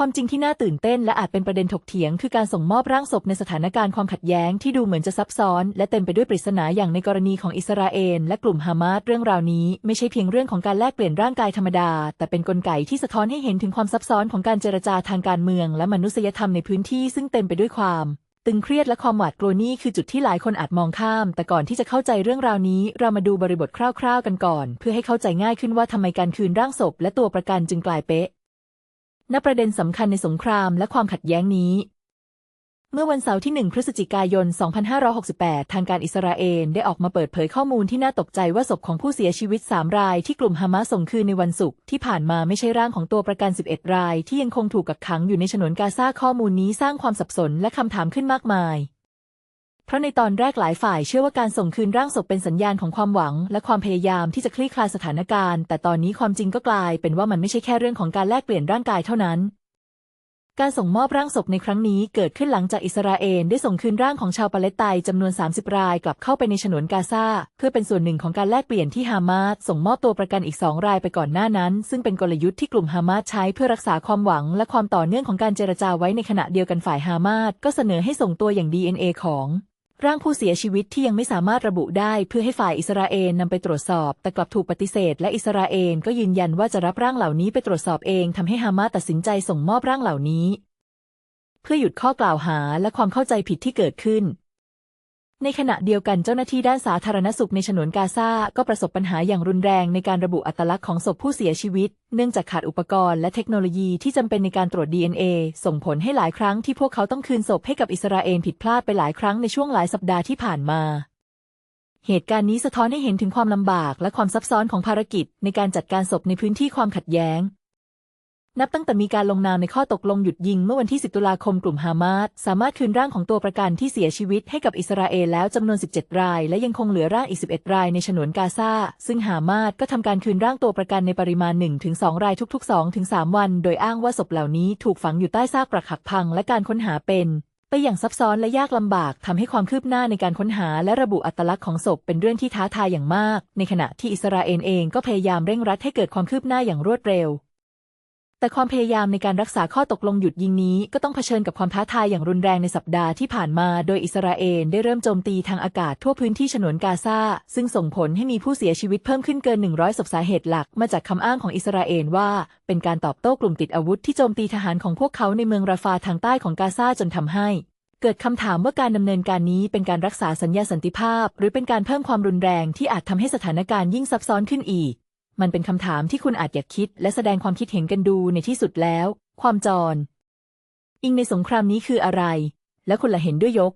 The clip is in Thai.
ความจริงที่น่าตื่นเต้นและอาจเป็นประเด็นถกเถียง คือการส่งมอบร่างศพในสถานการณ์ความขัดแย้งที่ดูเหมือนจะซับซ้อน และเต็มไปด้วยปริศนาอย่างในกรณีของอิสราเอลและกลุ่มฮามาสเรื่องราวนี้ ไม่ใช่เพียงเรื่องของการแลกเปลี่ยนร่างกายธรรมดา แต่เป็นนกลไกที่สะท้อนให้เห็นถึงความซับซ้อนของการเจรจาทางการเมือง และมนุษยธรรมในพื้นที่ซึ่งเต็มไปด้วยความตึงเครียดและความหวาดกลัวนี่คือจุดที่หลายคนอาจมองข้าม แต่ก่อนที่จะเข้าใจเรื่องราวนี้ เรามาดูบริบทคร่าว ๆ กันก่อน เพื่อให้เข้าใจง่ายขึ้นว่าทำไมการคืนร่างศพ และตัวประกันจึงกลายเป๊ะ ณประเด็นสำคัญในสงครามและความขัดแย้งนี้ เมื่อวันเสาร์ที่ 1 พฤศจิกายน 2568 ทางการอิสราเอลได้ออกมาเปิดเผยข้อมูลที่น่าตกใจว่าศพของผู้เสียชีวิต 3 รายที่กลุ่มฮามาสส่งคืนในวันศุกร์ที่ผ่านมาไม่ใช่ร่างของตัวประกัน 11 ราย ที่ยังคงถูกกักขังอยู่ในฉนวนกาซาข้อมูลนี้สร้างความสับสนและคำถามขึ้นมากมาย เพราะในตอนแรกหลายฝ่ายเชื่อว่าการส่งคืนร่างศพเป็นสัญญาณของความหวัง และความพยายามที่จะคลี่คลายสถานการณ์ แต่ตอนนี้ความจริงก็กลายเป็นว่ามันไม่ใช่แค่เรื่องของการแลกเปลี่ยนร่างกายเท่านั้น การส่งมอบร่างศพในครั้งนี้เกิดขึ้นหลังจากอิสราเอลได้ส่งคืนร่างของชาวปาเลสไตน์จำนวน 30 รายกลับเข้าไปในฉนวนกาซาเพื่อเป็นส่วนหนึ่งของการแลกเปลี่ยนที่ฮามาสส่งมอบตัวประกันอีกสองรายไปก่อนหน้านั้น ซึ่งเป็นกลยุทธ์ที่กลุ่มฮามาสใช้เพื่อรักษาความหวัง และความต่อเนื่องของการเจรจาไว้ในขณะเดียวกันฝ่ายฮามาสก็เสนอให้ส่งตัวอย่าง DNA ของ ร่างผู้เสียชีวิตที่ยังไม่สามารถระบุได้เพื่อให้ฝ่ายอิสราเอลนำไปตรวจสอบ แต่กลับถูกปฏิเสธ และอิสราเอลก็ยืนยันว่าจะรับร่างเหล่านี้ไปตรวจสอบเองทำให้ฮามาตัดสินใจส่งมอบร่างเหล่านี้ เพื่อหยุดข้อกล่าวหาและความเข้าใจผิดที่เกิดขึ้น ในขณะเดียวกันเจ้าหน้าที่ด้านสาธารณสุขในฉนวนกาซาก็ประสบปัญหาอย่างรุนแรงในการระบุอัตลักษณ์ของศพผู้เสียชีวิต เนื่องจากขาดอุปกรณ์และเทคโนโลยีที่จำเป็นในการตรวจ DNA ส่งผลให้หลายครั้งที่พวกเขาต้องคืนศพให้กับอิสราเอลผิดพลาดไปหลายครั้งในช่วงหลายสัปดาห์ที่ผ่านมา เหตุการณ์นี้สะท้อนให้เห็นถึงความลำบากและความซับซ้อนของภารกิจในการจัดการศพในพื้นที่ความขัดแย้ง นับตั้งแต่มีการลงนามในข้อตกลงหยุดยิงเมื่อวันที่ 10 ตุลาคมกลุ่มฮามาสสามารถคืนร่างของตัวประกันที่เสียชีวิตให้กับอิสราเอลแล้วจำนวน 17 ราย และยังคงเหลือร่างอีก 11 รายในฉนวนกาซาซึ่งฮามาสก็ทำการคืนร่างตัวประกันในปริมาณ 1-2 รายทุก ๆ 2-3 วัน โดยอ้างว่าศพเหล่านี้ถูกฝังอยู่ใต้ซากปรักหักพังและการค้นหาเป็นไปอย่างซับซ้อนและยากลำบากทำให้ความคืบหน้าในการค้นหาและระบุอัตลักษณ์ของศพเป็นเรื่องที่ท้าทายอย่างมาก ในขณะที่อิสราเอลเองก็พยายามเร่งรัดให้เกิดความคืบหน้าอย่างรวดเร็ว แต่ความพยายามในการรักษาข้อตกลงหยุดยิงนี้ก็ต้องเผชิญกับความท้าทายอย่างรุนแรงในสัปดาห์ที่ผ่านมา โดยอิสราเอลได้เริ่มโจมตีทางอากาศทั่วพื้นที่ฉนวนกาซา ซึ่งส่งผลให้มีผู้เสียชีวิตเพิ่มขึ้นเกิน 100ศพสาเหตุหลัก มาจากคำอ้างของอิสราเอลว่า เป็นการตอบโต้กลุ่มติดอาวุธที่โจมตีทหารของพวกเขาในเมืองราฟาทางใต้ของกาซาจนทำให้เกิดคำถามว่าการดำเนินการนี้เป็นการรักษาสัญญาสันติภาพ หรือเป็นการเพิ่มความรุนแรงที่อาจทำให้สถานการณ์ยิ่งซับซ้อนขึ้นอีก มันเป็นคำถามที่คุณอาจอยากคิด และแสดงความคิดเห็นกันดูในที่สุดแล้ว ความจร อิงในสงครามนี้คืออะไร และคุณละเห็นด้วยยก